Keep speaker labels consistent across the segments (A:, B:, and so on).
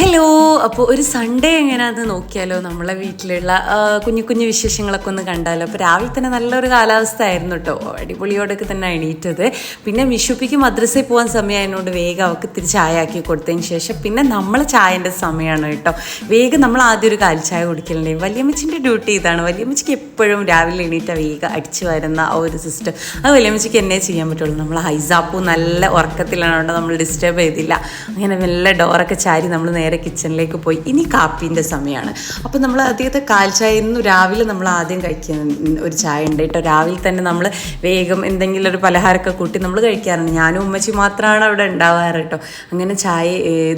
A: Hello അപ്പോൾ ഒരു Sunday എങ്ങനെയാണെന്ന് നോക്കിയാലോ നമ്മളെ വീട്ടിലുള്ള കുഞ്ഞു കുഞ്ഞു വിശേഷങ്ങളൊക്കെ ഒന്ന് കണ്ടാലോ? അപ്പോൾ രാവിലെ തന്നെ നല്ലൊരു കാലാവസ്ഥ ആയിരുന്നു കേട്ടോ അടിപൊളിയോടൊക്കെ തന്നെ എണീറ്റത്. പിന്നെ വിഷുപ്പിക്ക് മദ്രസയിൽ പോകാൻ സമയമായതുകൊണ്ട് വേഗം അവൾക്ക് ഇത്തിരി ചായ ആക്കി കൊടുത്തതിന് ശേഷം പിന്നെ നമ്മൾ ചായന്റെ സമയമാണ് കേട്ടോ വേഗം നമ്മൾ ആദ്യം ഒരു കാൽ ചായ കുടിക്കലുണ്ട്. വലിയമ്മച്ചിന്റെ ഡ്യൂട്ടി ഇതാണ്. വലിയമ്മച്ചിക്ക് എപ്പോഴും രാവിലെ എണീറ്റ വേഗം അടിച്ചു വരുന്ന ആ ഒരു സിസ്റ്റം. അത് വലിയമ്മച്ചിക്ക് എന്നേ ചെയ്യാൻ പറ്റുള്ളൂ. നമ്മൾ ഹൈസാപ്പൂ നല്ല ഉറക്കത്തിലാണ് നമ്മൾ ഡിസ്റ്റർബ് ചെയ്തില്ല. അങ്ങനെ നല്ല ഡോറൊക്കെ ചാരി നമ്മൾ നേരെ കിച്ചണിലേക്ക് പോയി. ഇനി കാപ്പീന്റെ സമയമാണ് അപ്പോൾ നമ്മൾ ആദ്യത്തെ കാൽ ചായ ഇന്ന് രാവിലെ നമ്മൾ ആദ്യം കഴിക്കുന്ന ഒരു ചായ ഉണ്ട് കേട്ടോ. രാവിലെ തന്നെ നമ്മൾ വേഗം എന്തെങ്കിലും ഒരു പലഹാരമൊക്കെ കൂട്ടി നമ്മൾ കഴിക്കാറുണ്ട്. ഞാനും ഉമ്മച്ചി മാത്രമാണ് അവിടെ ഉണ്ടാവാറ് കേട്ടോ. അങ്ങനെ ചായ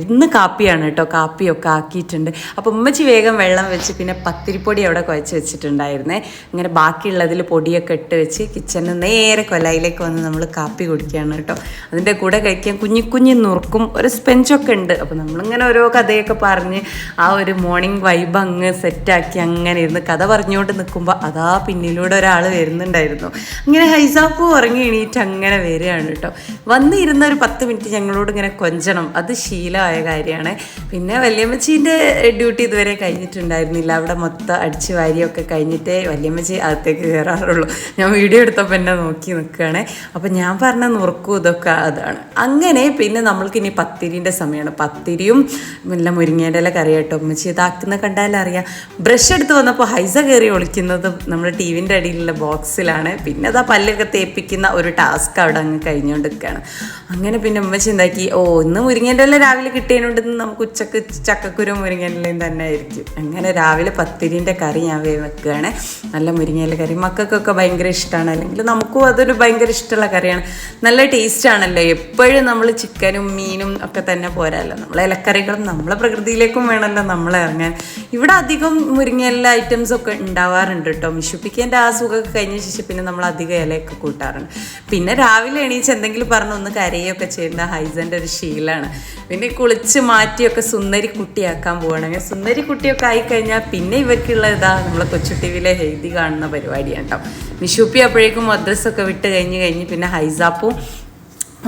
A: ഇന്ന് കാപ്പിയാണ് കേട്ടോ. കാപ്പിയൊക്കെ ആക്കിയിട്ടുണ്ട്. അപ്പോൾ ഉമ്മച്ചി വേഗം വെള്ളം വെച്ച് പിന്നെ പത്തിരിപ്പൊടി അവിടെ കുഴച്ച് വെച്ചിട്ടുണ്ടായിരുന്നേ. അങ്ങനെ ബാക്കിയുള്ളതിൽ പൊടിയൊക്കെ ഇട്ട് വെച്ച് കിച്ചണിൽ നേരെ കൊലയിലേക്ക് വന്ന് നമ്മൾ കാപ്പി കുടിക്കുകയാണ് കേട്ടോ. അതിന്റെ കൂടെ കഴിക്കാൻ കുഞ്ഞു കുഞ്ഞു നുറുക്കും ഒരു സ്പെഞ്ചൊക്കെ ഉണ്ട്. അപ്പോൾ നമ്മളിങ്ങനെ ഓരോ കഥയൊക്കെ പറഞ്ഞ് ആ ഒരു മോർണിംഗ് വൈബ് അങ്ങ് സെറ്റാക്കി അങ്ങനെ ഇരുന്ന് കഥ പറഞ്ഞുകൊണ്ട് നിൽക്കുമ്പോൾ അതാ പിന്നിലൂടെ ഒരാൾ വരുന്നുണ്ടായിരുന്നു. അങ്ങനെ ഹൈസാപ്പ് ഉറങ്ങി എണീറ്റ് അങ്ങനെ വരികയാണ് കേട്ടോ. വന്നിരുന്ന ഒരു പത്ത് മിനിറ്റ് ഞങ്ങളോട് ഇങ്ങനെ കൊഞ്ചണം. അത് ശീലമായ കാര്യമാണ്. പിന്നെ വല്യമ്മച്ചീന്റെ ഡ്യൂട്ടി ഇതുവരെ കഴിഞ്ഞിട്ടുണ്ടായിരുന്നില്ല. അവിടെ മൊത്തം അടിച്ചു വാരിയൊക്കെ കഴിഞ്ഞിട്ടേ വല്യമ്മച്ചി അകത്തേക്ക് കയറാറുള്ളൂ ഞാൻ വീഡിയോ എടുത്തപ്പോൾ എന്നെ നോക്കി നിൽക്കുകയാണ് അപ്പം ഞാൻ പറഞ്ഞ നുറുക്കും ഇതൊക്കെ അതാണ്. അങ്ങനെ പിന്നെ നമ്മൾക്ക് ഇനി പത്തിരിന്റെ സമയമാണ്. പത്തിരിയും നല്ല മുരിങ്ങേന്റെ ഇല കറി കേട്ടോ. ഉമ്മച്ചി ഇതാക്കുന്ന കണ്ടാലറിയാം ബ്രഷ് എടുത്ത് വന്നപ്പോൾ ഹൈസ കയറി ഒളിക്കുന്നത് നമ്മുടെ ടി വിന്റെ അടിയിലുള്ള ബോക്സിലാണ്. പിന്നെ അതാ പല്ലൊക്കെ തേപ്പിക്കുന്ന ഒരു ടാസ്ക് അവിടെ അങ്ങ് കഴിഞ്ഞുകൊണ്ടിരിക്കുകയാണ് അങ്ങനെ പിന്നെ ഉമ്മച്ചി എന്താക്കി? ഓ ഇന്ന് മുരിങ്ങേന്റെ രാവിലെ കിട്ടിയതിനോണ്ട് നമുക്ക് ഉച്ചയ്ക്ക് ചക്കക്കുരു മുരിങ്ങേന്റെ ഇലയും തന്നെ ആയിരിക്കും. അങ്ങനെ രാവിലെ പത്തിരിന്റെ കറി ഞാൻ വെക്കുകയാണ്. നല്ല മുരിങ്ങയില കറി. മക്കൾക്കൊക്കെ ഭയങ്കര ഇഷ്ടമാണ്. അല്ലെങ്കിൽ നമുക്കും അതൊരു ഭയങ്കര ഇഷ്ടമുള്ള കറിയാണ്. നല്ല ടേസ്റ്റ് ആണല്ലോ. എപ്പോഴും നമ്മൾ ചിക്കനും മീനും ഒക്കെ തന്നെ പോരാല്ലോ. നമ്മൾ ഇലക്കറികളും നമ്മളെ പ്രകൃതിയിലേക്കും വേണമല്ലോ നമ്മൾ ഇറങ്ങാൻ. ഇവിടെ അധികം മുരിങ്ങയില ഐറ്റംസ് ഒക്കെ ഉണ്ടാവാറുണ്ട് കേട്ടോ മിഷുപ്പിക്കേന്റെ ആ സുഖമൊക്കെ കഴിഞ്ഞ ശേഷം പിന്നെ നമ്മൾ അധികം ഇലയൊക്കെ കൂട്ടാറുണ്ട്. പിന്നെ രാവിലെ എണീച്ച് എന്തെങ്കിലും പറഞ്ഞ് ഒന്ന് കരയൊക്കെ ചെയ്യുന്ന ഹൈസന്റെ ഒരു ശീലമാണ്. പിന്നെ കുളിച്ച് മാറ്റിയൊക്കെ സുന്ദരി കുട്ടിയാക്കാൻ പോവുകയാണെങ്കിൽ സുന്ദരി കുട്ടിയൊക്കെ ആയിക്കഴിഞ്ഞാൽ പിന്നെ ഇവർക്കുള്ള ഇതാ നമ്മളെ കൊച്ചു ടി വിയിലെ ഹെയ്തി കാണുന്ന പരിപാടിയാണ് കേട്ടോ മിഷുപ്പി അപ്പോഴേക്കും മദ്രസൊക്കെ വിട്ട് കഴിഞ്ഞ് കഴിഞ്ഞ് പിന്നെ ഹൈസാപ്പും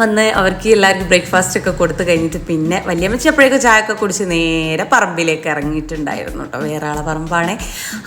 A: വന്ന് അവർക്ക് എല്ലാവർക്കും ബ്രേക്ക്ഫാസ്റ്റ് ഒക്കെ കൊടുത്തു കഴിഞ്ഞിട്ട് പിന്നെ വല്യമ്മച്ചി അപ്പോഴേക്കും ചായ ഒക്കെ കുടിച്ച് നേരെ പറമ്പിലേക്ക് ഇറങ്ങിയിട്ടുണ്ടായിരുന്നു കേട്ടോ. വേറെ ആളെ പറമ്പാണ്.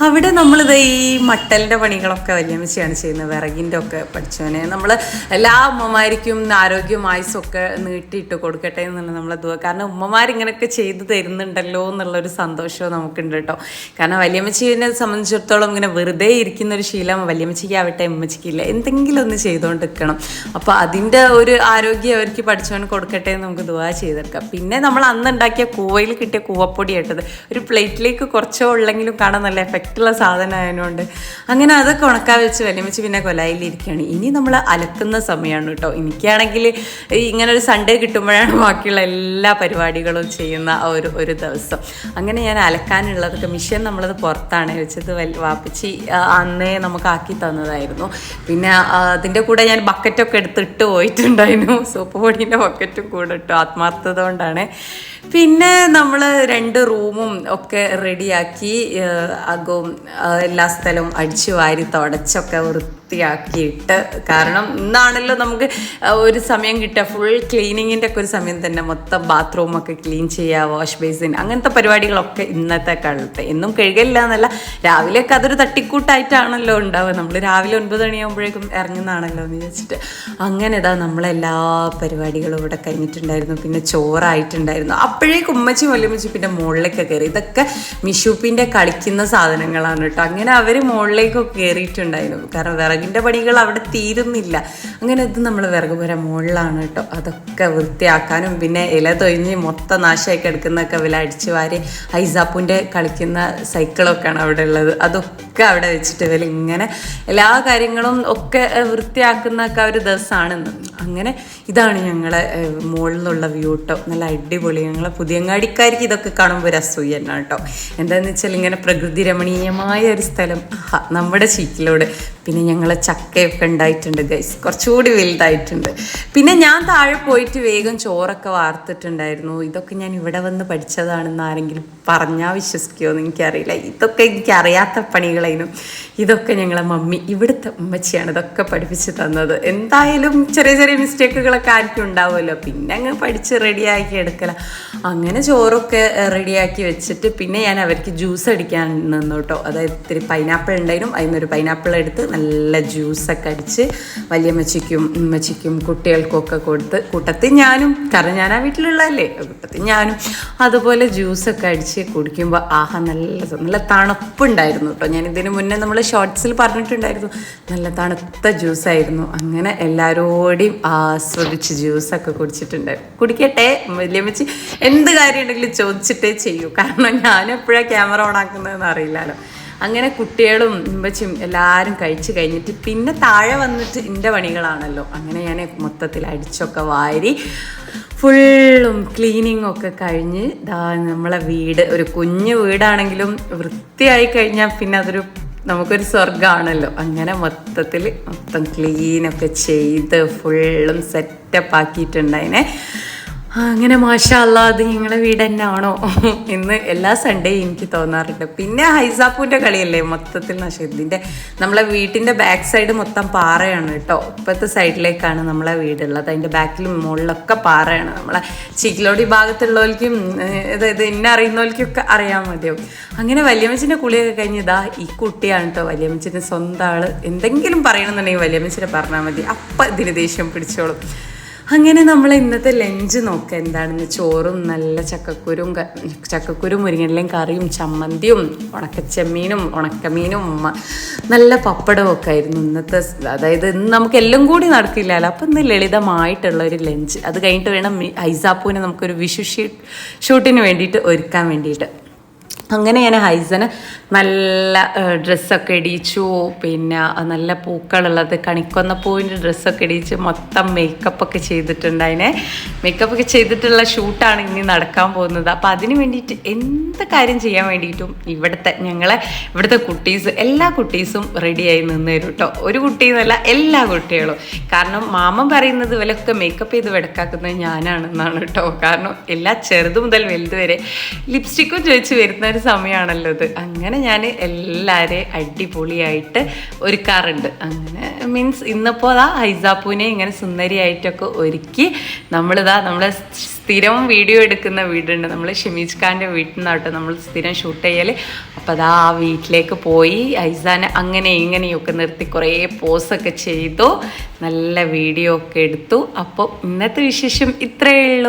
A: അവിടെ നമ്മളിത് ഈ മട്ടലിന്റെ പണികളൊക്കെ വല്യമ്മച്ചിയാണ് ചെയ്യുന്നത്. വിറകിന്റെ ഒക്കെ പഠിച്ചവനെ. നമ്മൾ എല്ലാ ഉമ്മമാർക്കും ആരോഗ്യവും ആയുസൊക്കെ നീട്ടിയിട്ട് കൊടുക്കട്ടെ എന്നുള്ള നമ്മളെ ദുവ കാരണം ഉമ്മമാരിങ്ങനെയൊക്കെ ചെയ്ത് തരുന്നുണ്ടല്ലോ എന്നുള്ളൊരു സന്തോഷവും നമുക്കുണ്ട് കേട്ടോ. കാരണം വല്യമ്മച്ചിനെ സംബന്ധിച്ചിടത്തോളം ഇങ്ങനെ വെറുതെ ഇരിക്കുന്ന ഒരു ശീലം വല്യമ്മച്ചിക്ക് ആവട്ടെ ഉമ്മച്ചിക്കില്ല. എന്തെങ്കിലും ഒന്ന് ചെയ്തുകൊണ്ട് നിൽക്കണം അപ്പോൾ അതിന്റെ ഒരു ആരോഗ്യം അവർക്ക് പഠിച്ചവന് കൊടുക്കട്ടെ എന്ന് നമുക്ക് ദുവാ ചെയ്തെടുക്കാം പിന്നെ നമ്മൾ അന്ന് ഉണ്ടാക്കിയ കൂവയിൽ കിട്ടിയ കൂവപ്പൊടി ഇട്ടത് ഒരു പ്ലേറ്റിലേക്ക് കുറച്ചോ ഉള്ളെങ്കിലും കാണാൻ നല്ല എഫക്റ്റുള്ള സാധനം ആയതുകൊണ്ട് അങ്ങനെ അതൊക്കെ ഉണക്കാൻ വെച്ച് വലിയമ്മച്ച് പിന്നെ കൊലായിലിരിക്കുകയാണ് ഇനി നമ്മൾ അലക്കുന്ന സമയമാണ് കേട്ടോ. എനിക്കാണെങ്കിൽ ഇങ്ങനെ ഒരു സൺഡേ കിട്ടുമ്പോഴാണ് ബാക്കിയുള്ള എല്ലാ പരിപാടികളും ചെയ്യുന്ന ഒരു ഒരു ദിവസം. അങ്ങനെ ഞാൻ അലക്കാനുള്ളതൊക്കെ മിഷ്യൻ നമ്മളത് പുറത്താണ് വെച്ചത് വാപ്പിച്ചി അന്നേ നമുക്ക് ആക്കി തന്നതായിരുന്നു. പിന്നെ അതിന്റെ കൂടെ ഞാൻ ബക്കറ്റൊക്കെ എടുത്തിട്ട് പോയിട്ടുണ്ടായിരുന്നു. സോപ്പ് പൊടിന്റെ പോക്കറ്റും കൂടെ ഇട്ടു. ആത്മാർത്ഥത കൊണ്ടാണ് പിന്നെ നമ്മൾ രണ്ട് റൂമും ഒക്കെ റെഡിയാക്കി അകവും എല്ലാ സ്ഥലവും അടിച്ചു വാരി തുടച്ചൊക്കെ വൃത്തിയാക്കിയിട്ട് കാരണം ഇന്നാണല്ലോ നമുക്ക് ഒരു സമയം കിട്ടുക. ഫുൾ ക്ലീനിങ്ങിന്റെ ഒക്കെ ഒരു സമയം തന്നെ. മൊത്തം ബാത്റൂമൊക്കെ ക്ലീൻ ചെയ്യുക വാഷ് ബേസിൻ അങ്ങനത്തെ പരിപാടികളൊക്കെ ഇന്നത്തെ കാലത്ത്. എന്നും കഴുകില്ല എന്നല്ല. രാവിലെയൊക്കെ അതൊരു തട്ടിക്കൂട്ടായിട്ടാണല്ലോ ഉണ്ടാവുക. നമ്മൾ രാവിലെ ഒൻപത് മണിയാകുമ്പോഴേക്കും ഇറങ്ങുന്നതാണല്ലോ എന്ന് വിചാരിച്ചിട്ട്. അങ്ങനെ ഇതാ നമ്മളെല്ലാ പരിപാടികളും ഇവിടെ കഴിഞ്ഞിട്ടുണ്ടായിരുന്നു. പിന്നെ ചോറായിട്ടുണ്ടായിരുന്നു. അപ്പോഴേക്കും ഉമ്മച്ചി വല്യമ്മച്ചി പിന്നെ മുകളിലേക്ക് കയറി. ഇതൊക്കെ മിഷൂപ്പിന്റെ കളിക്കുന്ന സാധനങ്ങളാണ് കേട്ടോ. അങ്ങനെ അവർ മുകളിലേക്കൊക്കെ കയറിയിട്ടുണ്ടായിരുന്നു. കാരണം വിറകിന്റെ പണികൾ അവിടെ തീരുന്നില്ല. അങ്ങനെ ഇത് നമ്മൾ വിറക് പുര മുകളിലാണ് കേട്ടോ. അതൊക്കെ വൃത്തിയാക്കാനും പിന്നെ ഇല തൊഴിഞ്ഞ് മൊത്തം നാശമായി കിടക്കുന്നതൊക്കെ വില അടിച്ചു വാരി ഐസാപ്പൂന്റെ കളിക്കുന്ന സൈക്കിളൊക്കെയാണ് അവിടെ ഉള്ളത്. അതൊക്കെ അവിടെ വെച്ചിട്ട് വില ഇങ്ങനെ എല്ലാ കാര്യങ്ങളും ഒക്കെ വൃത്തിയാക്കുന്നൊക്കെ ഒരു ദിവസമാണെന്ന് അങ്ങനെ ഇതാണ് ഞങ്ങളെ മുകളിലുള്ള വ്യൂ കേട്ടോ. നല്ല അടിപൊളി ഞങ്ങളെ പുതിയങ്ങാടിക്കാർക്ക് ഇതൊക്കെ കാണുമ്പോൾ ഒരു അസൂയ തന്നെ കേട്ടോ. എന്താണെന്ന് വെച്ചാൽ ഇങ്ങനെ പ്രകൃതി രമണീയമായ ഒരു സ്ഥലം നമ്മുടെ ചീറ്റിലൂടെ. പിന്നെ ഞങ്ങൾ ചക്കയൊക്കെ ഉണ്ടായിട്ടുണ്ട് ഗൈസ് കുറച്ചുകൂടി വലുതായിട്ടുണ്ട്. പിന്നെ ഞാൻ താഴെ പോയിട്ട് വേഗം ചോറൊക്കെ വാർത്തിട്ടുണ്ടായിരുന്നു. ഇതൊക്കെ ഞാൻ ഇവിടെ വന്ന് പഠിച്ചതാണെന്ന് ആരെങ്കിലും പറഞ്ഞാൽ വിശ്വസിക്കുമോ എന്ന് എനിക്കറിയില്ല. ഇതൊക്കെ എനിക്ക് അറിയാത്ത പണികളായിരുന്നു. ഇതൊക്കെ ഞങ്ങളെ മമ്മി ഇവിടുത്തെ ഉമ്മച്ചിയാണ് ഇതൊക്കെ പഠിപ്പിച്ച് തന്നത്. എന്തായാലും ചെറിയ ചെറിയ മിസ്റ്റേക്കുകളൊക്കെ ആർക്കും ഉണ്ടാവുമല്ലോ. പിന്നെ അങ്ങ് പഠിച്ച് റെഡിയാക്കി എടുക്കല. അങ്ങനെ ചോറൊക്കെ റെഡിയാക്കി വെച്ചിട്ട് പിന്നെ ഞാൻ അവർക്ക് ജ്യൂസ് അടിക്കാൻ നിന്നു കേട്ടോ. അതായത് ഇത്തിരി പൈനാപ്പിൾ ഉണ്ടായിരുന്നു. അതിൽ നിന്നൊരു പൈനാപ്പിൾ എടുത്ത് നല്ല ജ്യൂസൊക്കെ അടിച്ച് വലിയമ്മച്ചിക്കും ഉമ്മച്ചിക്കും കുട്ടികൾക്കൊക്കെ കൊടുത്ത് കൂട്ടത്തിൽ ഞാനും കാരണം ഞാൻ ആ വീട്ടിലുള്ളതല്ലേ കൂട്ടത്തിൽ ഞാനും അതുപോലെ ജ്യൂസൊക്കെ അടിച്ച് കുടിക്കുമ്പോൾ ആഹാ നല്ല നല്ല തണുപ്പുണ്ടായിരുന്നു കേട്ടോ. ഞാൻ ഇതിന് മുന്നേ നമ്മൾ ഷോർട്സിൽ പറഞ്ഞിട്ടുണ്ടായിരുന്നു നല്ല തണുത്ത ജ്യൂസായിരുന്നു. അങ്ങനെ എല്ലാവരോടെയും ആസ്വദിച്ച് ജ്യൂസൊക്കെ കുടിച്ചിട്ടുണ്ടായിരുന്നു കുടിക്കട്ടെ വലിയമ്മച്ചി എന്ത് കാര്യമുണ്ടെങ്കിലും ചോദിച്ചിട്ടേ ചെയ്യൂ. കാരണം ഞാൻ എപ്പോഴാണ് ക്യാമറ ഓൺ ആക്കുന്നതെന്ന് അറിയില്ലല്ലോ. അങ്ങനെ കുട്ടികളും ഇമ്പച്ചും എല്ലാവരും കഴിച്ച് കഴിഞ്ഞിട്ട് പിന്നെ താഴെ വന്നിട്ട് എന്റെ പണികളാണല്ലോ. അങ്ങനെ ഞാൻ മൊത്തത്തിൽ അടിച്ചൊക്കെ വാരി ഫുള്ളും ക്ലീനിങ് ഒക്കെ കഴിഞ്ഞ് ദാ നമ്മളെ വീട് ഒരു കുഞ്ഞു വീടാണെങ്കിലും വൃത്തിയായി കഴിഞ്ഞാൽ പിന്നെ അതൊരു നമുക്കൊരു സ്വർഗമാണല്ലോ അങ്ങനെ മൊത്തത്തിൽ മൊത്തം ക്ലീനൊക്കെ ചെയ്ത് ഫുള്ളും സെറ്റപ്പ് ആക്കിയിട്ടുണ്ടായിനെ അങ്ങനെ മാഷാ അല്ലാ അത് ഞങ്ങളെ വീട് തന്നെയാണോ? എന്ന് എല്ലാ സൺഡേയും എനിക്ക് തോന്നാറുണ്ട്. പിന്നെ ഹൈസാപ്പൂന്റെ കളിയല്ലേ മൊത്തത്തിൽ നശം. ഇതിന്റെ നമ്മളെ വീട്ടിന്റെ ബാക്ക് സൈഡ് മൊത്തം പാറയാണ് കേട്ടോ. ഇപ്പോഴത്തെ സൈഡിലേക്കാണ് നമ്മളെ വീടുള്ളത്. അതിന്റെ ബാക്കിലും മുകളിലൊക്കെ പാറയാണ്. നമ്മളെ ചിക്കിലോടി ഭാഗത്തുള്ളവർക്കും അതായത് എന്നെ അറിയുന്നവർക്കൊക്കെ അറിയാൻ മതിയാവും. അങ്ങനെ വലിയമ്മച്ചിന്റെ കുളിയൊക്കെ കഴിഞ്ഞ് ഇതാ ഈ കുട്ടിയാണ് കേട്ടോ വലിയമ്മച്ചിന്റെ സ്വന്തം ആൾ എന്തെങ്കിലും പറയണമെന്നുണ്ടെങ്കിൽ വലിയമ്മച്ചിനെ പറഞ്ഞാൽ മതി. അപ്പം ഇതിന് ദേഷ്യം പിടിച്ചോളും. അങ്ങനെ നമ്മൾ ഇന്നത്തെ ലഞ്ച് നോക്കുക എന്താണെന്ന്. ചോറും നല്ല ചക്കക്കുരും ചക്കക്കുരും മുരിങ്ങയിലേയും കറിയും ചമ്മന്തിയും ഉണക്കച്ചെമ്മീനും ഉണക്കമീനും നല്ല പപ്പടവും ഒക്കെ ആയിരുന്നു ഇന്നത്തെ അതായത് ഇന്ന് നമുക്ക് എല്ലാം കൂടി നടക്കില്ലല്ലോ. അപ്പം ഇന്ന് ലളിതമായിട്ടുള്ള ഒരു ലഞ്ച്. അത് കഴിഞ്ഞിട്ട് വേണം ഐസാപ്പൂവിനെ നമുക്കൊരു വിഷു ഷൂട്ടിന് വേണ്ടിയിട്ട് ഒരുക്കാൻ വേണ്ടിയിട്ട്. അങ്ങനെ ഞാൻ ഹൈസന് നല്ല ഡ്രസ്സൊക്കെ ഇടിച്ചു. പിന്നെ നല്ല പൂക്കളുള്ളത്. കണിക്കൊന്ന പൂവിന്റെ ഡ്രസ്സൊക്കെ ഇടിച്ച് മൊത്തം മേക്കപ്പൊക്കെ ചെയ്തിട്ടുണ്ട് അതിനെ മേക്കപ്പൊക്കെ ചെയ്തിട്ടുള്ള ഷൂട്ടാണ് ഇനി നടക്കാൻ പോകുന്നത്. അപ്പോൾ അതിന് വേണ്ടിയിട്ട് എന്ത് കാര്യം ചെയ്യാൻ വേണ്ടിയിട്ടും ഇവിടുത്തെ ഞങ്ങളെ ഇവിടുത്തെ കുട്ടീസ് എല്ലാ കുട്ടീസും റെഡിയായി നിന്ന് തരും കേട്ടോ ഒരു കുട്ടി എന്നല്ല എല്ലാ കുട്ടികളും. കാരണം മാമൻ പറയുന്നത് ഇവലൊക്കെ മേക്കപ്പ് ചെയ്ത് വെടക്കാക്കുന്നത് ഞാനാണെന്നാണ് കേട്ടോ കാരണം എല്ലാ ചെറുത് മുതൽ വലുത് വരെ ലിപ്സ്റ്റിക്കും ചോദിച്ച് വരുന്ന ഒരു സമയമാണല്ലോ ഇത്. അങ്ങനെ ഞാൻ എല്ലാവരെയും അടിപൊളിയായിട്ട് ഒരുക്കാറുണ്ട്. അങ്ങനെ മീൻസ് ഇന്നിപ്പോൾ അതാ ഹൈസാപ്പൂനെ ഇങ്ങനെ സുന്ദരിയായിട്ടൊക്കെ ഒരുക്കി നമ്മളിതാ നമ്മളെ സ്ഥിരം വീഡിയോ എടുക്കുന്ന വീടുണ്ട്. നമ്മൾ ഷമീജ് ഖാന്റെ വീട്ടിൽ നിന്നാട്ടോ നമ്മൾ സ്ഥിരം ഷൂട്ട് ചെയ്യൽ അപ്പോൾ അതാ ആ വീട്ടിലേക്ക് പോയി ഐസാനെ അങ്ങനെ ഇങ്ങനെയൊക്കെ നിർത്തി കുറേ പോസൊക്കെ ചെയ്തു. നല്ല വീഡിയോ ഒക്കെ എടുത്തു. അപ്പോൾ ഇന്നത്തെ വിശേഷം ഇത്രയേ ഉള്ളൂ.